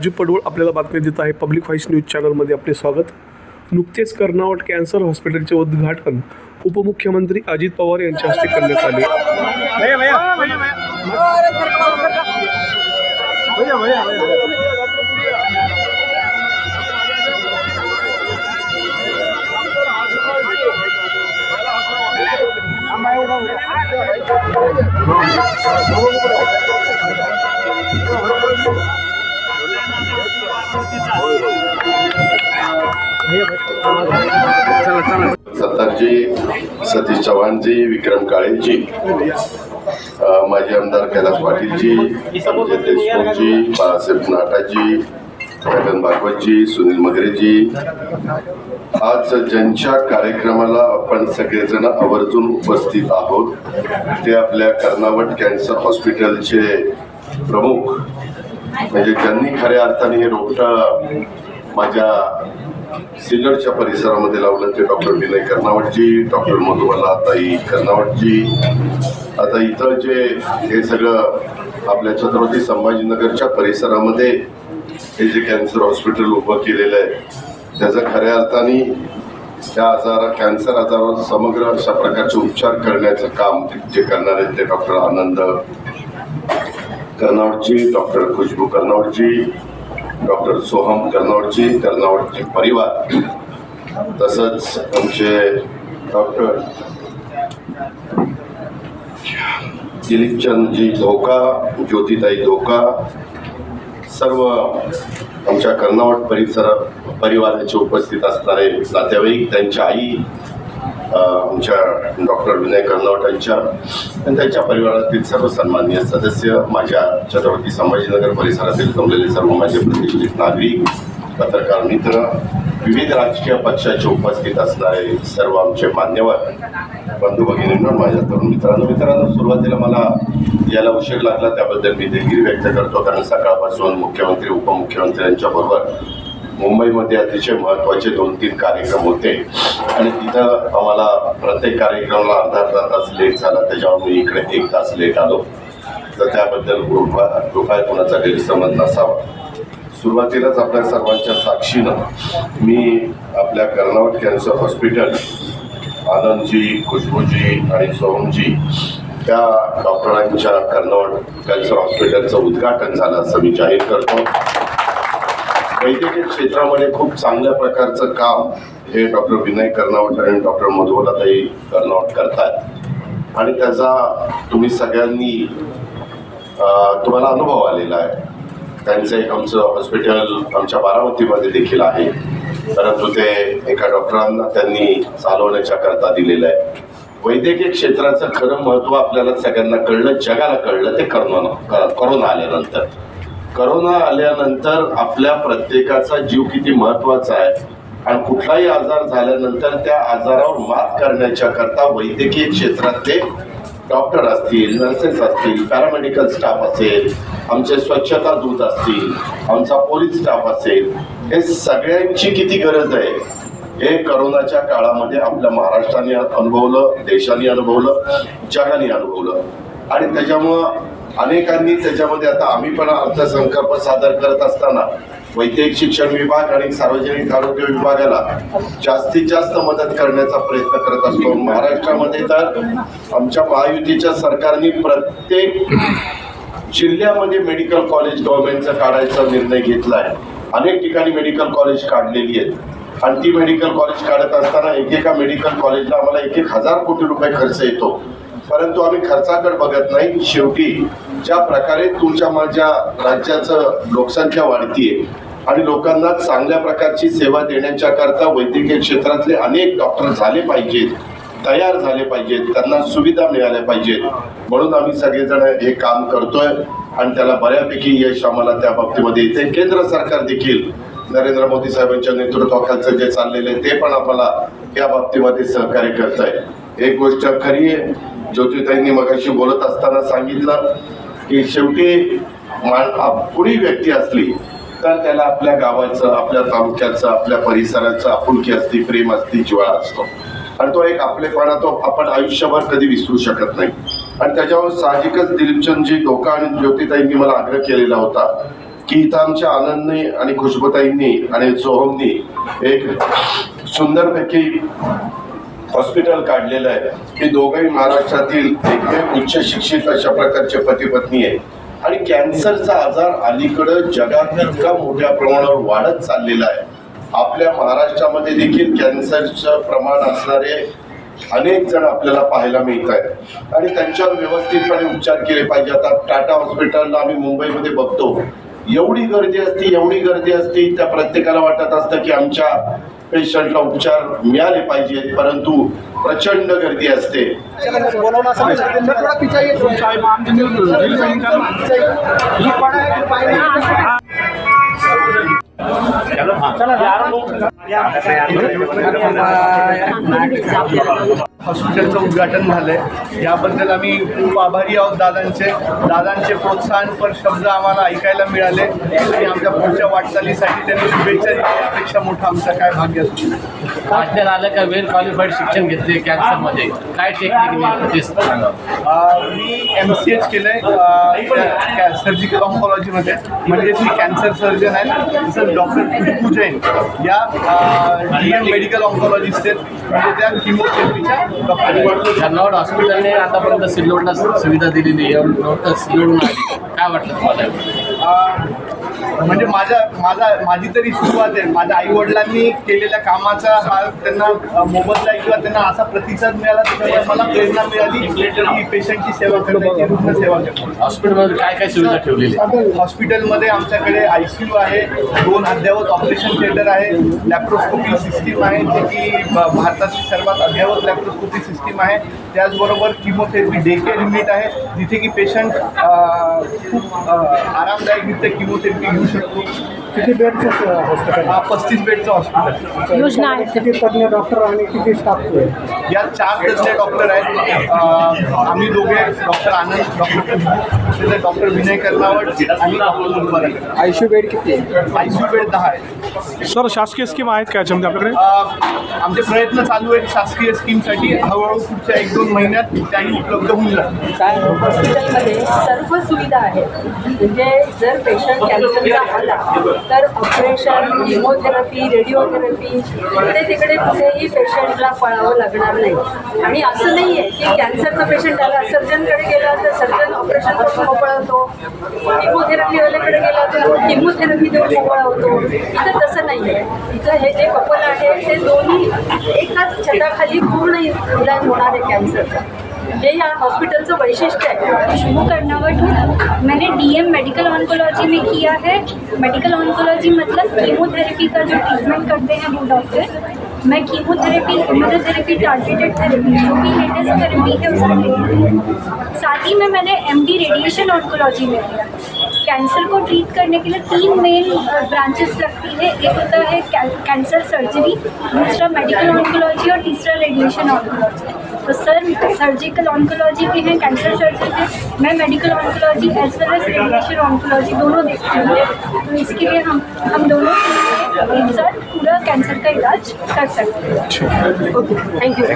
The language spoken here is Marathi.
अजित पडवळ आपल्याला बातमी देत आहे पब्लिक व्हॉइस न्यूज चॅनलमध्ये आपले स्वागत नुकतेच कर्नावट कॅन्सर हॉस्पिटलचे उद्घाटन उपमुख्यमंत्री अजित पवार यांच्या हस्ते करण्यात आले सत्तारजी सतीश चव्हाणजी विक्रम काळेजी माजी आमदार कैलास पाटीलजी संजय देशमुखजी बाळासाहेब नाटाजी छगन भागवतजी सुनील मगरेजी. आज ज्यांच्या कार्यक्रमाला आपण सगळेजण आवर्जून उपस्थित आहोत ते आपल्या कर्नावट कॅन्सर हॉस्पिटलचे प्रमुख म्हणजे ज्यांनी खऱ्या अर्थाने हे रोपटं माझ्या सिल्लडच्या परिसरामध्ये लावलं ते डॉक्टर विनय कर्नावटजी डॉक्टर मधुबाला ताई कर्नावटजी. आता इथं जे हे सगळं आपल्या छत्रपती संभाजीनगरच्या परिसरामध्ये हे जे कॅन्सर हॉस्पिटल उभं केलेलं आहे त्याचं खऱ्या अर्थाने त्या आजार कॅन्सर आजारावर समग्र अशा प्रकारचे उपचार करण्याचं काम जे करणार आहेत ते doctor Anand Karnawatji doctor Khushboo Karnawatji doctor Soham Karnawatji Karnawatji परिवार तसंच आमचे डॉक्टर दिलीपचंदजी धोका ज्योतिताई धोका सर्व आमच्या कर्नावट परिसर परिवाराचे उपस्थित असणारे नातेवाईक त्यांच्या आई आमच्या डॉक्टर विनय कर्नावटांच्या आणि त्यांच्या परिवारातील सर्व सन्माननीय सदस्य माझ्या छत्रपती संभाजीनगर परिसरातील जमलेले सर्व माझे प्रतिष्ठित नागरिक पत्रकार मित्र विविध राजकीय पक्षाचे उपस्थित असणारे सर्व आमचे मान्यवर बंधू भगिनींनो माझ्या तरुण मित्रांनो मित्रांनो सुरुवातीला मला याला उशीर लागला त्याबद्दल मी दिलगिरी व्यक्त करतो कारण सकाळपासून मुख्यमंत्री उपमुख्यमंत्र्यांच्या बरोबर मुंबईमध्ये अतिशय महत्त्वाचे दोन तीन कार्यक्रम होते. आणि तिथं आम्हाला प्रत्येक कार्यक्रमाला अर्धा अर्धा तास लेट झाला. त्याच्यावर मी इकडे एक तास लेट आलो. तर त्याबद्दल कृपा कृपया कोणाचा गैरसमज नसावा. सुरुवातीलाच आपल्या सर्वांच्या साक्षीनं मी आपल्या कर्नावट कॅन्सर हॉस्पिटल आनंदजी खुशबूजी आणि सोहमजी त्या डॉक्टरांच्या कर्नावट कॅन्सर हॉस्पिटलचं उद्घाटन झालं असं मी जाहीर करतो. वैद्यकीय क्षेत्रामध्ये खूप चांगल्या प्रकारचं काम हे डॉक्टर विनय कर्नावट आणि डॉक्टर मधुबलाताई कर्नावट करतात. आणि त्याचा तुम्ही सगळ्यांनी तुम्हाला अनुभव आलेला आहे. त्यांचं एक आमचं हॉस्पिटल आमच्या बारामतीमध्ये देखील आहे. परंतु ते एका डॉक्टरांना त्यांनी चालवण्याच्या करता दिलेलं आहे. वैद्यकीय क्षेत्राचं खरं महत्त्व आपल्याला सगळ्यांना कळलं जगाला कळलं ते करोना करोना आल्यानंतर. करोना आल्यानंतर आपल्या प्रत्येकाचा जीव किती महत्त्वाचा आहे आणि कुठलाही आजार झाल्यानंतर त्या आजारावर मात करण्याच्या करता वैद्यकीय क्षेत्रातले डॉक्टर असतील नर्सेस असतील पॅरामेडिकल स्टाफ असेल आमचे स्वच्छता दूत असतील आमचा पोलीस स्टाफ असेल हे सगळ्यांची किती गरज आहे? हे करोनाच्या काळामध्ये आपल्या महाराष्ट्राने अनुभवलं देशाने अनुभवलं जगाने अनुभवलं. आणि त्याच्यामुळं अनेकांनी त्याच्यामध्ये आता आम्ही पण अर्थसंकल्प सादर करत असताना वैद्यकीय शिक्षण विभाग आणि सार्वजनिक आरोग्य विभागाला जास्तीत जास्त मदत करण्याचा प्रयत्न करत असतो. महाराष्ट्रामध्ये तर आमच्या महायुतीच्या सरकारने प्रत्येक जिल्ह्यामध्ये मेडिकल कॉलेज गव्हर्नमेंटचा काढायचा निर्णय घेतला आहे अनेक ठिकाणी मेडिकल कॉलेज काढलेली आहेत. आणि ती मेडिकल कॉलेज काढत असताना एकेका मेडिकल कॉलेजला आम्हाला एक एक हजार कोटी रुपये खर्च येतो. परंतु आम्ही खर्चाकडे बघत नाही. शेवटी ज्या प्रकारे तुमच्या माझ्या राज्याचं लोकसंख्या वाढतीये आणि लोकांना चांगल्या प्रकारची सेवा देण्याच्या करता वैद्यकीय क्षेत्रातले अनेक डॉक्टर झाले पाहिजेत तयार झाले पाहिजेत त्यांना सुविधा मिळाल्या पाहिजेत. म्हणून आम्ही सगळेजण हे काम करतोय आणि त्याला बऱ्यापैकी यश आम्हाला त्या बाबतीमध्ये येते केंद्र सरकार देखील नरेंद्र मोदी साहेबांच्या नेतृत्वाखालचं जे चाललेलं आहे ते पण आम्हाला या बाबतीमध्ये सहकार्य करत आहे एक गोष्ट खरी आहे ज्योतिताईंनी मगाशी बोलत असताना सांगितलं की शेवटी कुणी व्यक्ती असली तर त्याला आपल्या गावाचं आपल्या तालुक्याचं आपल्या परिसराचं आपुलकी असती प्रेम असती जिव्हाळा असतो. आणि तो एक आपलेपणा तो आपण आयुष्यभर कधी विसरू शकत नाही. आणि त्याच्यावर साहजिकच दिलीपचंदजी डोका आणि ज्योतिताईंनी मला आग्रह केलेला होता की इथं आमच्या आनंदनी आणि खुशबताईंनी आणि सोहमनी एक सुंदरपैकी हॉस्पिटल काढलेलं आहे. की दोघंही महाराष्ट्रातील एकमेव उच्च शिक्षित अशा प्रकारचे पती पत्नी आहे आणि कॅन्सरचा आजार अलीकडं जगात इतका मोठ्या प्रमाणावर वाढत चाललेला आहे. आपल्या महाराष्ट्रामध्ये देखील कॅन्सरचं प्रमाण असणारे अनेक जण आपल्याला पाहायला मिळत आहेत. आणि त्यांच्यावर व्यवस्थितपणे उपचार केले पाहिजे आता टाटा हॉस्पिटलला आम्ही मुंबईमध्ये बघतो. एवढी गर्दी असते एवढी गर्दी असते त्या प्रत्येकाला वाटत असतं की आमच्या पेशंटला उपचार मिळाले पाहिजेत परंतु प्रचंड गर्दी असते. हॉस्पिटलचं उद्घाटन झालंय. याबद्दल आम्ही खूप आभारी आहोत दादांचे. दादांचे प्रोत्साहनपर शब्द आम्हाला ऐकायला मिळाले. आणि आमच्या पुढच्या वाटचालीसाठी त्यांनी शुभेच्छा दिल्या. यापेक्षा मोठं आमचं काय भाग्य असू वाटण्यात आलं का वेल क्वालिफाईड शिक्षण घेतले कॅन्सरमध्ये? काय टेक्निक मी एम सी एच केलं आहे सर्जिकल ऑन्कॉलॉजीमध्ये म्हणजे मी कॅन्सर सर्जन आहे. तसंच डॉक्टर खुशबू जैन या डी एम मेडिकल ऑन्कॉलॉजिस्ट आहेत. म्हणजे त्या किमोथेरपीच्या डॉक्टर हॉस्पिटलने आतापर्यंत सिल्लोडला सुविधा दिलेली आहे. सिल्लोडून आली. काय वाटलं तुम्हाला? म्हणजे माझ्या माझा माझी तरी सुरुवात आहे. माझ्या आई वडिलांनी केलेल्या कामाचा हा त्यांना मोबदला किंवा त्यांना असा प्रतिसाद मिळाला त्याच्यामुळे मला प्रेरणा मिळाली की पेशंटची सेवा करण्याची रुग्ण सेवा करण्याची. हॉस्पिटलमध्ये काय काय सुविधा ठेवलेली आहे हॉस्पिटलमध्ये आमच्याकडे आय सी यू आहे दोन अद्ययावत ऑपरेशन थिएटर आहे लॅप्रोस्कोपी सिस्टीम आहे जी की भारताची सर्वात अद्ययावत लॅप्रोस्कोपी सिस्टीम आहे. त्याचबरोबर किमोथेरपी डे केअर युनिट आहे जिथे की पेशंट खूप आरामदायकरित्या किमोथेरपी घेऊ शकतो किती बेडचं हॉस्पिटल हा पस्तीस बेडचं हॉस्पिटल योजना आहे किती तज्ञ डॉक्टर आणि किती स्टाफ यात चार तज्ञ डॉक्टर आहेत. आम्ही दोघे doctor Anand doctor doctor Vinay Karnawat आणि आयशू बेड किती आय सी यू बेड दहा आहे सर शासकीय स्कीम आहेत का याच्यामध्ये आपल्याकडे? आमचे प्रयत्न चालू आहेत शासकीय स्कीमसाठी हळूहळू पुढच्या एक दोन महिन्यात त्याही उपलब्ध होऊन जातील काय हॉस्पिटलमध्ये सर्व सुविधा आहेत. म्हणजे जर पेशंट कॅन्सरचा आला तर ऑपरेशन किमोथेरपी रेडिओथेरपी इकडे तिकडे कुठेही पेशंटला पळावं लागणार नाही. आणि असं नाही आहे की कॅन्सरचा पेशंट आला सर्जनकडे गेला तर सर्जन ऑपरेशन करून मोकळा होतो किमोथेरपीवाल्याकडे गेला तर हिमोथेरपी किमोथेरपी देऊन मोकळा होतो इथं तसं नाही आहे इथं हे जे कपल आहे ते दोन्ही एकाच छताखाली पूर्ण इलाज होणार आहे कॅन्सरचा हे या हॉस्पिटलचं वैशिष्ट्य आहे खुशबू कर्नावट हूँ मैंने डीएम मेडिकल ऑन्कोलॉजी में किया है. मेडिकल ऑन्कोलॉजी मतलब कीमोथेरेपी का जो ट्रीटमेंट करते हैं वो डॉक्टर मैं कीमोथेरेपी इम्यूनोथेरेपी टारगेटेड थेरेपी जो भी लेटेस्ट थेरेपी है, उसका साथ ही में मैंने एमडी रेडिएशन ऑन्कोलॉजी में किया. कैंसर को ट्रीट करने के लिए तीन मेन ब्रांचेस लगती है. एक होता है कैंसर सर्जरी दूसरा मेडिकल ऑन्कोलॉजी और तीसरा रेडिएशन ऑन्कोलॉजी तो सर सर्जिकल ऑन्कोलॉजी के हैं कैंसर सर्जन हैं। मैं medical oncology as well as radiation oncology दोनों देखती हूँ। तो इसके लिए हम हम दोनों एक साथ पूरा कैंसर का इलाज कर सकते हैं। थँक्यू